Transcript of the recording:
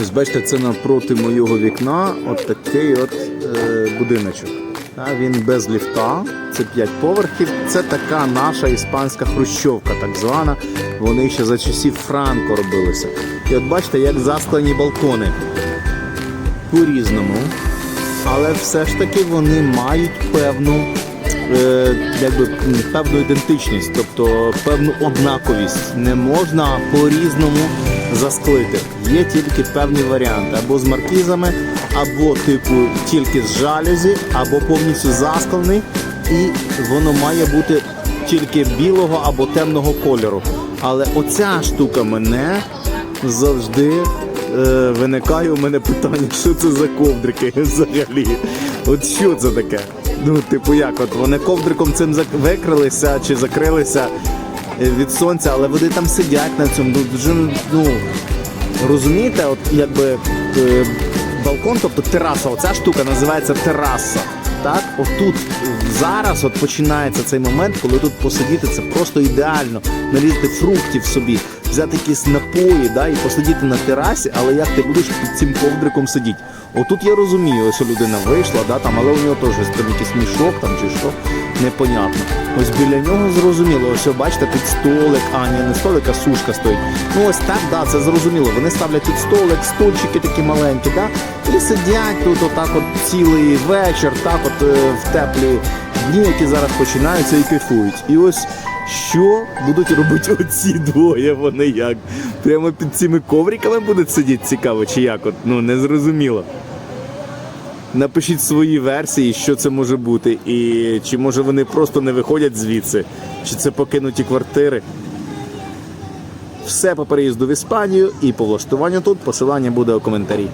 Ось бачите, це навпроти моєго вікна от такий от е, будиночок. Та, він без ліфта, це 5 поверхів. Це така наша іспанська хрущовка, так звана. Вони ще за часів Франко робилися. І от бачите, як засклені балкони. По-різному. Але все ж таки вони мають певну, е, якби, певну ідентичність, тобто певну однаковість. Не можна по-різному засклити. Є тільки певні варіанти або з маркізами, або типу тільки з жалюзі, або повністю засклений, і воно має бути тільки білого або темного кольору. Але оця штука мене завжди е, виникає у мене питання, що це за ковдрики взагалі? От що це таке? Ну, типу, як, от вони ковдриком цим викрилися чи закрилися е, від сонця, але вони там сидять на цьому. Ну, дуже, ну, розумієте, от якби е, балкон, тобто тераса, оця штука називається тераса. Так, отут зараз от починається цей момент, коли тут посидіти, це просто ідеально. Нарізати фруктів собі, взяти якісь напої, да, і посидіти на терасі, але як ти будеш під цим ковдриком сидіти? Отут я розумію, ось людина вийшла, да, там, але у нього теж там якийсь мішок там чи що, непонятно. Ось біля нього зрозуміло, ось бачите, тут столик, а ні, не столик, а сушка стоїть. Ну ось так, да, це зрозуміло. Вони ставлять тут столик, стульчики такі маленькі, да, і сидять тут отак от цілий вечір, так от е, в теплі дні, які зараз починаються і кайфують. І ось що будуть робити оці двоє, вони як? Прямо під цими ковриками будуть сидіти цікаво, чи як? От, ну не зрозуміло. Напишіть свої версії, що це може бути, і чи може вони просто не виходять звідси, чи це покинуті квартири. Все по переїзду в Іспанію і по влаштуванню тут посилання буде у коментарі.